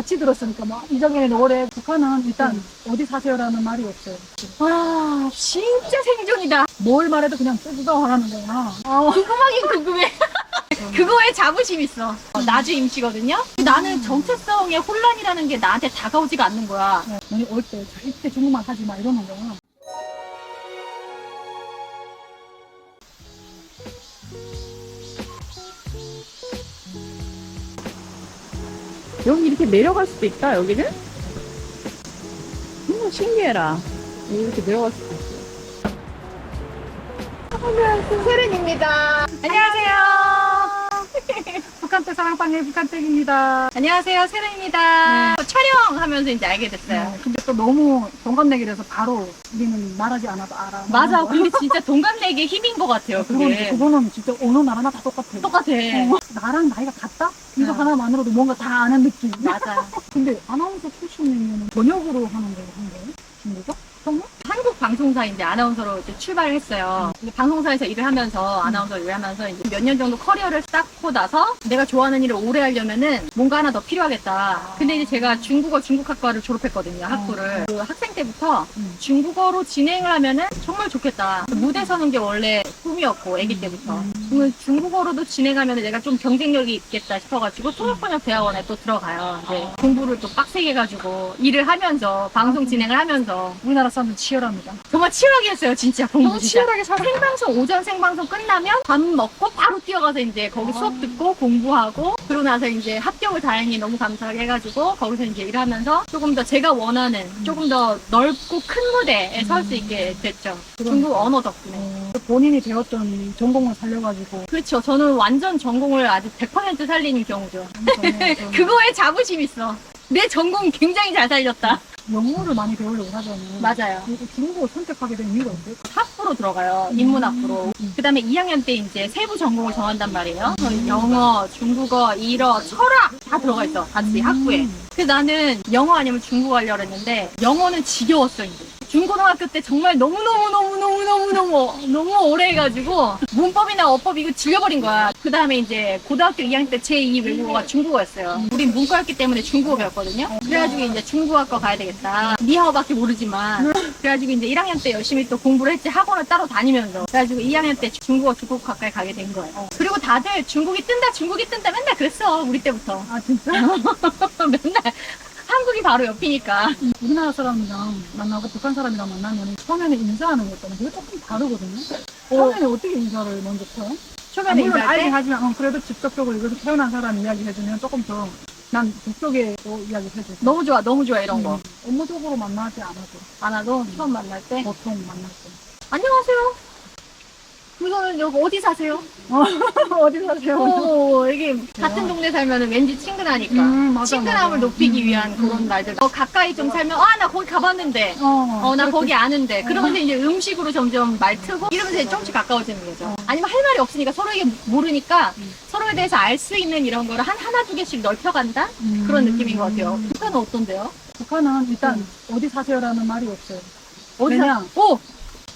같이 들었으니까 막 이정현의 노래 북한은 일단 음. 어디 사세요라는 말이 없어요. 와, 진짜 생존이다. 뭘 말해도 그냥 뜨거워 하는 거야. 어, 궁금하긴 궁금해. 그거에 자부심 있어. 어, 나주 임시거든요. 나는 정체성의 혼란이라는 게 나한테 다가오지가 않는 거야. 어, 너희 올때 절대 중국말 하지 마 이러는 거야. 여기 이렇게 내려갈 수도 있다, 여기는? 음, 신기해라. 여기 이렇게 내려갈 수도 있어. 안녕하세요. 세렌입니다. 안녕하세요. 북한댁 사랑방의 북한댁입니다. 안녕하세요. 세렌입니다. 촬영하면서 이제 알게 됐어요. 네, 근데 또 너무 동갑내기라서 바로 우리는 말하지 않아도 알아. 맞아. 근데 진짜 동갑내기의 힘인 것 같아요, 그거는, 그게. 그거는 진짜 어느 나라나 다 똑같아. 똑같아. 어, 나랑 나이가 같다? 이거 어. 하나만으로도 뭔가 다 아는 느낌. 맞아. 근데 아나운서 출신이면 번역으로 하는 거예요, 한 거예요? 중국어? 방송사 이제 아나운서로 이제 출발을 했어요. 근데 방송사에서 일을 하면서 아나운서 일을 하면서 이제 몇 년 정도 커리어를 쌓고 나서 내가 좋아하는 일을 오래 하려면은 뭔가 하나 더 필요하겠다. 근데 이제 제가 중국어 중국학과를 졸업했거든요, 학부를. 그 학생 때부터 음. 중국어로 진행을 하면은 정말 좋겠다. 무대 서는 게 원래 꿈이었고, 아기 때부터. 음. 그러면 중국어로도 진행하면 내가 좀 경쟁력이 있겠다 싶어가지고 통역번역 대학원에 또 들어가요. 이제 공부를 또 빡세게 해가지고 일을 하면서 방송 진행을 하면서 우리나라 사람들 치열합니다. 정말 치열하게 했어요, 진짜 공부 너무 진짜. 치열하게 살아. 생방송 오전 생방송 끝나면 밥 먹고 바로 뛰어가서 이제 거기 수업 아. 듣고 공부하고 그러고 나서 이제 합격을 다행히 너무 감사하게 해가지고 거기서 이제 일하면서 조금 더 제가 원하는 조금 더 넓고 큰 무대에 설 수 있게 됐죠. 중국. 언어 덕분에. 어, 본인이 배웠던 전공을 살려가지고. 그렇죠. 저는 완전 전공을 아주 100% 살리는 경우죠. 좀 그거에 자부심 있어. 내 전공 굉장히 잘 살렸다. 영어를 많이 배우려고 하잖아요. 맞아요. 그리고 중국어를 선택하게 된 이유가 어때요? 학부로 들어가요. 인문학부로. 음. 그 다음에 2학년 때 이제 세부 전공을 정한단 말이에요. 그래서 영어, 중국어, 일어, 철학 다 들어가 있어. 같이 학부에. 음. 그래서 나는 영어 아니면 중국어 하려고 했는데 영어는 지겨웠어, 이제. 중고등학교 때 정말 너무너무너무너무너무너무 너무 오래 해가지고 문법이나 어법 이거 질려버린 거야. 그 다음에 이제 고등학교 2학년 때 제2 외국어가 중국어였어요. 우린 문과였기 때문에 중국어 배웠거든요. 그래가지고 이제 중국어학과 가야 되겠다. 니하오밖에 모르지만 그래가지고 이제 1학년 때 열심히 또 공부를 했지 학원을 따로 다니면서 그래가지고 2학년 때 중국어 중국학과에 가게 된 거예요. 그리고 다들 중국이 뜬다 중국이 뜬다 맨날 그랬어 우리 때부터 아, 진짜? 맨날 한국이 바로 옆이니까. 우리나라 사람이랑 만나고 북한 사람이랑 만나면 처음에는 인사하는 거 있잖아요. 그게 조금 다르거든요. 처음에는 어떻게 인사를 먼저 해요? 초반에 물론 인사할 때? 하지만 어, 그래도 직접적으로 이것을 태어난 사람 이야기 해주면 조금 더 난 북쪽에 또 이야기 해주고 너무 좋아 너무 좋아 이런 거. 음, 업무적으로 만나지 않아도. 안 하도 처음 만날 때? 보통 만날 때. 안녕하세요 우선은 여기 어디 사세요? 어디 사세요? 오, 여기 같은 동네 살면 왠지 친근하니까 음, 맞아, 친근함을 맞아. 높이기 음, 위한 음. 그런 말들 더 가까이 좀 살면 아 나 거기 가봤는데 어, 어, 나 거기 아는데. 그러면서 이제 음식으로 점점 말 트고, 이러면서 이제 조금씩 가까워지는 거죠. 아니면 할 말이 없으니까 서로에게 모르니까 음. 서로에 대해서 알 수 있는 이런 거를 한 하나, 두 개씩 넓혀간다? 음. 그런 느낌인 것 같아요. 북한은 어떤데요? 북한은 일단 음. 어디 사세요라는 말이 없어요. 어디 왜냐? 사- 오!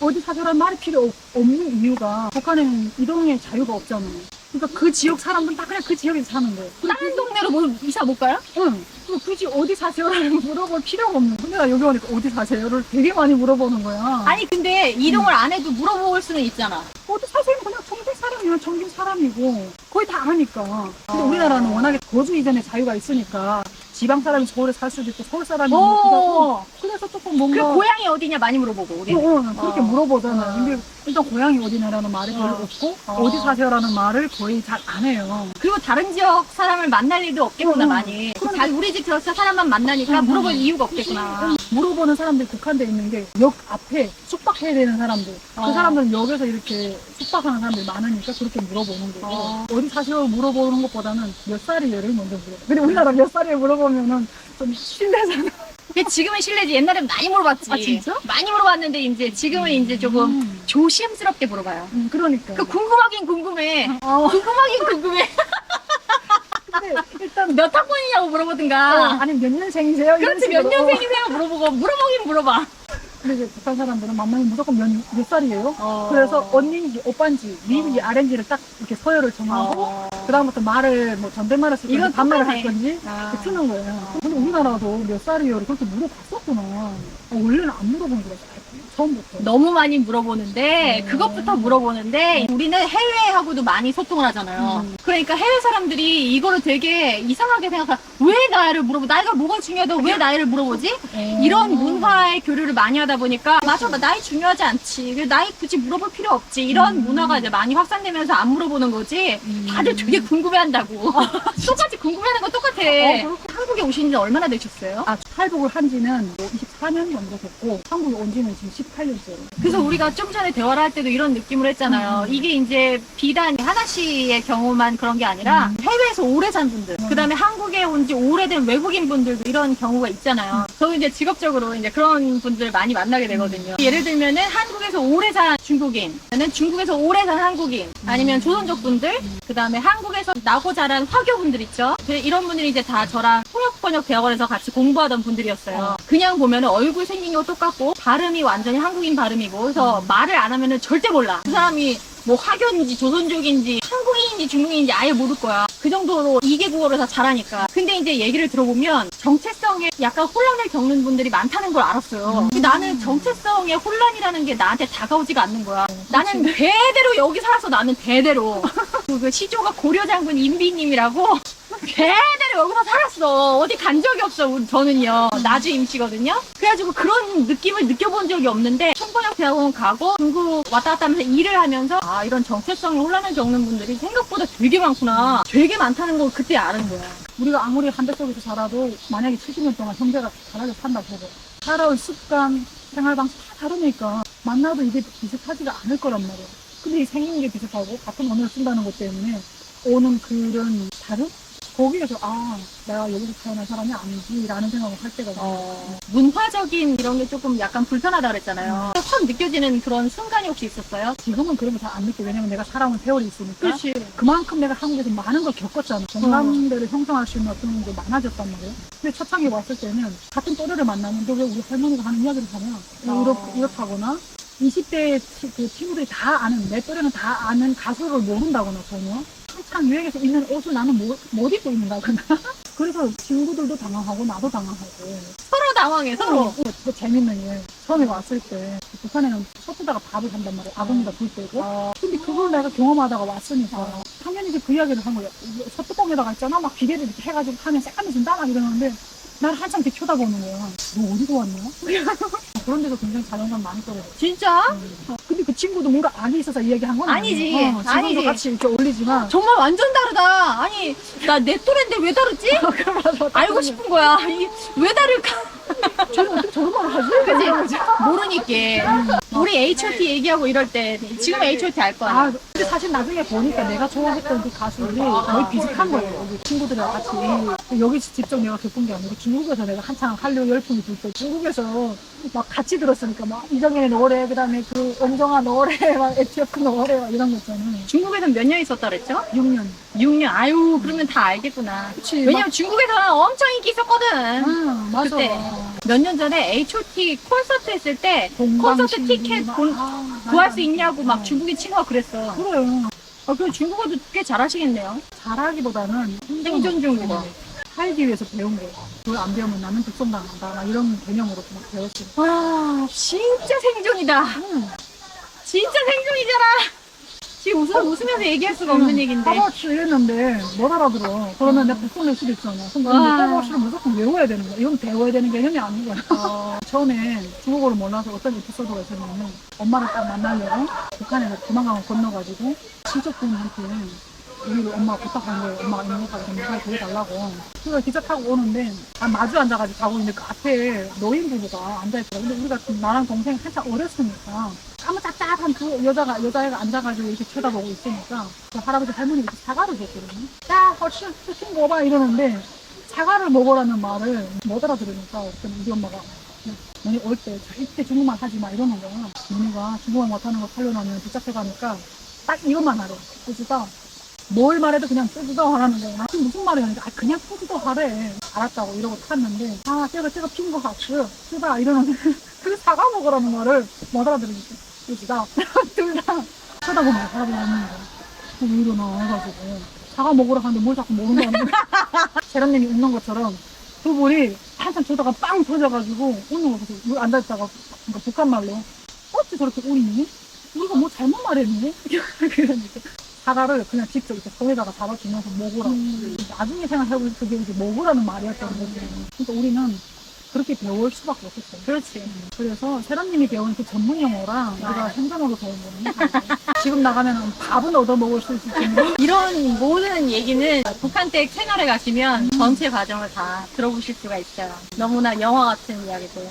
어디 사세요라는 말이 필요 없- 없는 이유가 북한에는 이동의 자유가 없잖아요. 그러니까 그 지역 사람들은 다 그냥 그 지역에서 사는 거예요. 다른 동네로 뭐 이사 못 가요? 응. 그 굳이 어디 사세요라는 물어볼 필요가 없는. 근데 나 여기 오니까 어디 사세요를 되게 많이 물어보는 거야. 아니, 근데 이동을 안 해도 물어볼 수는 있잖아. 어디 사세요? 그냥 청주 사람이면 청주 사람이고 거의 다 아니까. 근데 어. 우리나라는 워낙에 거주 이전에 자유가 있으니까 지방 사람이 서울에 살 수도 있고 서울 사람이 오! 있고 그래서 조금 뭔가 그 고향이 어디냐 많이 물어보고, 우리. 어, 어, 그렇게 어. 물어보잖아. 어. 근데 일단 고향이 어디냐라는 말이 별로 어. 없고 어. 어. 디 사세요라는 말을 거의 잘 안 해요. 그리고 다른 지역 사람을 만날 일도 없겠구나, 응, 응. 많이. 그러니까- 자, 우리 집 들어서 사람만 만나니까 응, 물어볼 응. 이유가 없겠구나. 물어보는 사람들이 국한돼 있는 게 역 앞에 숙박해야 되는 사람들. 어. 그 사람들은 역에서 이렇게 숙박하는 사람들이 많으니까 그렇게 물어보는 거고. 어. 어. 디 사세요 물어보는 것보다는 몇 살이에요를 먼저 물어봐. 근데 우리나라 몇 살이에요 물어보면은 좀 실례잖아. 근데 지금은 실례지. 옛날엔 많이 물어봤지. 아, 진짜? 많이 물어봤는데 이제 지금은 이제 조금 음. 조심스럽게 물어봐요. 음, 그러니까. 그 궁금하긴 궁금해. 어, 궁금하긴 궁금해. 근데 일단 몇 학번이냐고 물어보든가. 어, 아니 몇 년생이세요? 이런 그렇지 몇 식으로. 년생이세요 물어보고 물어보긴 물어봐. 근데 이제 북한 사람들은 만나면 무조건 몇, 몇 살이에요? 어. 그래서 언니인지 오빠인지 위인지 아래인지를 딱 이렇게 서열을 정하고 어. 그다음부터 말을 뭐 존댓말을 쓸 건지 이건 반말을 할 똑같네. 건지 아. 그 트는 거예요. 근데 우리나라도 몇 살이요? 그렇게 물어봤었구나. 어, 원래는 안 물어본 거였어. 처음부터. 너무 많이 물어보는데 음. 그것부터 물어보는데 우리는 해외하고도 많이 소통을 하잖아요. 음. 그러니까 해외 사람들이 이거를 되게 이상하게 생각하. 왜 나이를 물어보? 나이가 뭐가 중요하다? 왜 나이를 물어보지? 어. 이런 문화의 교류를 많이 하다 보니까 맞아 나 나이 중요하지 않지 그 나이 굳이 물어볼 필요 없지 이런 음. 문화가 이제 많이 확산되면서 안 물어보는 거지 음. 다들 되게 궁금해한다고. 똑같이 궁금해하는 건 똑같아. 어, 한국에 오신 지 얼마나 되셨어요? 아, 탈북을 한 지는 뭐 24년 정도 됐고, 한국에 온 지는 지금 18년째. 그래서 우리가 좀 전에 대화를 할 때도 이런 느낌을 했잖아요. 음. 이게 이제 비단 하나 씨의 경우만 그런 게 아니라 음. 해외에서 오래 산 분들, 음. 그 다음에 한국에 온 지 오래된 외국인 분들도 이런 경우가 있잖아요. 저도 이제 직업적으로 이제 그런 분들 많이 만나게 되거든요. 예를 들면은 한국에서 오래 산 중국인, 는 중국에서 오래 산 한국인, 아니면 조선족 분들, 그 다음에 한국에서 나고 자란 화교 분들 있죠. 그 이런 분들이 이제 다 저랑 통역 번역 대학원에서 같이 공부하던 분들이었어요. 그냥 보면은 얼굴 생긴 거 똑같고 발음이 완전히 한국인 발음이고 그래서 말을 안 하면은 절대 몰라. 그 사람이 뭐 화교인지 조선족인지 한국인인지 중국인인지 아예 모를 거야. 그 정도로 이개 국어를 다 잘하니까. 근데 이제 얘기를 들어보면 정체성에 약간 혼란을 겪는 분들이 많다는 걸 알았어요. 근데 나는 정체성의 혼란이라는 게 나한테 다가오지가 않는 거야. 나는 대대로 여기 살아서 나는 대대로 그, 그 시조가 고려 장군 임비님이라고 대대로 여기서 살았어. 어디 간 적이 없어. 저는요. 나주 임시거든요. 그래가지고 그런 느낌을 느껴본 적이 없는데 청번역 대학원 가고 중국 왔다 갔다 하면서 일을 하면서 아 이런 정체성의 혼란을 겪는 분들이 생각보다 되게 많구나. 되게 많다는 걸 그때 아는 거야. 우리가 아무리 한대 속에서 살아도 만약에 70년 동안 형제가 잘하게 산다 보고 살아온 습관, 생활 방식 다 다르니까 만나도 이게 비슷하지가 않을 거란 말이야. 근데 이 생긴 게 비슷하고 같은 언어를 쓴다는 것 때문에 오는 그런 다름? 거기에서 아 내가 여기서 태어난 사람이 아니지라는 생각을 할 때가. 어, 문화적인 이런 게 조금 약간 불편하다 그랬잖아요. 확 느껴지는 그런 순간이 혹시 있었어요? 지금은 그런 거 잘 안 느껴. 왜냐면 내가 살아온 세월이 있으니까. 그렇지. 그만큼 내가 한국에서 많은 걸 겪었잖아. 공감대를 형성할 수 있는 어떤 게 많아졌단 말이에요. 근데 초창기 왔을 때는 같은 또래를 만나면 너왜 우리 할머니가 하는 이야기를 하냐? 어. 이렇, 이렇다거나 20대 그 친구들이 다 아는, 내 또래는 다 아는 가수를 모른다거나 전혀. 한창 유행해서 입는 옷을 나는 못, 못 입고 있는다거나. 그래서 친구들도 당황하고 나도 당황하고. 서로 당황해, 서로. 어, 그 재밌는 일. 처음에 왔을 때 북한에는 솥에다가 밥을 한단 말이에요. 아궁이가 불 때고. 어, 근데 그걸 내가 경험하다가 왔으니까 당연히 이제 그 이야기를 한 거야. 소뚜껑에다가 있잖아. 막 기계를 이렇게 해가지고 하면 새까매진다 막 이러는데 나를 한참 이렇게 쳐다보는 거야. 너 어디서 왔냐? 그런 데서 굉장히 자존감 많이 떨어져. 진짜? 근데 그 친구도 뭔가 악이 있어서 이야기한 건 아니지. 아니에요. 어, 지금도 아니지. 같이 이렇게 올리지만 정말 완전 다르다. 아니, 나 내 또래인데 왜 다르지? 알고 싶은 거야. 이게 왜 다를까? 쟤는 어떻게 저런 말을 하지? 그지? 모르니까. 우리 H.O.T 얘기하고 이럴 때, 지금 H.O.T 알거 아? 근데 사실 나중에 보니까 내가 좋아했던 그 가수들이 거의 비슷한 거예요. 친구들이랑 같이. 여기 직접 내가 겪은 게 아니고 중국에서 내가 한창 한류 열풍이 불 때 중국에서 막 같이 들었으니까 막 이정현의 노래, 그 다음에 그 엄정화 노래, 막 에티오프 노래, 막 이런 거 있잖아요. 중국에서는 몇 년 있었다 그랬죠? 6년. 6년. 아유, 그러면 다 알겠구나. 그치. 왜냐면 중국에서는 엄청 인기 있었거든. 응, 맞아. 그때. 몇 년 전에 H.O.T 콘서트 했을 때 콘서트 티켓 막, 본- 아, 구할. 수 있냐고 막 어. 중국인 친구가 그랬어. 그래요. 아, 그럼 중국어도 꽤 잘하시겠네요. 잘하기보다는 생존 중국어. 살기 위해서 배운 거예요. 그걸 안 배우면 나는 독성당한다. 막 이런 개념으로 막 배웠어요. 와, 진짜 생존이다. 응. 진짜 생존이잖아. 지금 웃으, 웃으면서 얘기할 수가 없는 얘기인데. 허버치 이랬는데 못 알아들어. 그러면 내가 북송낼 수도 있잖아. 그럼 와. 허버치를 무조건 외워야 되는 거야. 이건 배워야 되는 개념이 아닌 거야. 어, 처음에 중국어를 몰라서 어떤 에피소드가 있었냐면 엄마를 딱 만나려고 북한에서 도망가고 건너가지고 친척분한테 우리를 엄마가 부탁한 거예요. 엄마가 인력하고 전화를 보여달라고. 그래서 기차 타고 오는데 아, 마주 앉아가지고 가고 있는데 그 앞에 노인 부부가 앉아있더라. 근데 우리가 좀 나랑 동생이 한참 어렸으니까 까무잡잡한 두 여자가 여자애가 앉아가지고 이렇게 쳐다보고 있으니까 그 할아버지 할머니가 이렇게 사과를 줬거든요. 야, 훨씬 훨씬 먹어봐 이러는데 사과를 먹으라는 말을 못 알아들으니까 어떤 우리 엄마가 너네 올때 절대 중국말 하지 마 이러는 거야. 너네가 중국말 못하는 거 살려놓으면 붙잡혀가니까 딱 이것만 하래. 그래서 뭘 말해도 그냥 뚜두더 하라는 거야. 무슨 말이야? 아, 그냥 뚜두더 하래. 알았다고 이러고 탔는데, 아, 제가, 제가 핀거 같이, 쓰다 이러는데, 그 사과 먹으라는 말을 못 알아들으니까. 그래서 둘다 쳐다보면 알아보는 거야. 왜 이러나 해가지고. 사과 먹으러 가는데 뭘 자꾸 모른다는 거야. 세란님이 웃는 것처럼 두 분이 한참 쳐다가 빵 터져가지고 웃는 거 보고 물 앉아있다가 그러니까 북한 말로 어찌 저렇게 우리니? 우리가 뭐 잘못 말했니? 그러니까 사과를 그냥 직접 이렇게 손에다가 잡아주면서 먹으라고 음. 나중에 생각해보면 그게 이제 먹으라는 말이었던 거지 그러니까 우리는 그렇게 배울 수밖에 없었어요 그렇지. 그래서 세란님이 배운 그 전문 영어랑 아. 우리가 생전으로 배운 거는 지금 나가면 밥은 얻어 먹을 수 있을 텐데 이런 모든 얘기는 북한댁 채널에 가시면 전체 과정을 다 들어보실 수가 있어요. 너무나 영화 같은 이야기고요.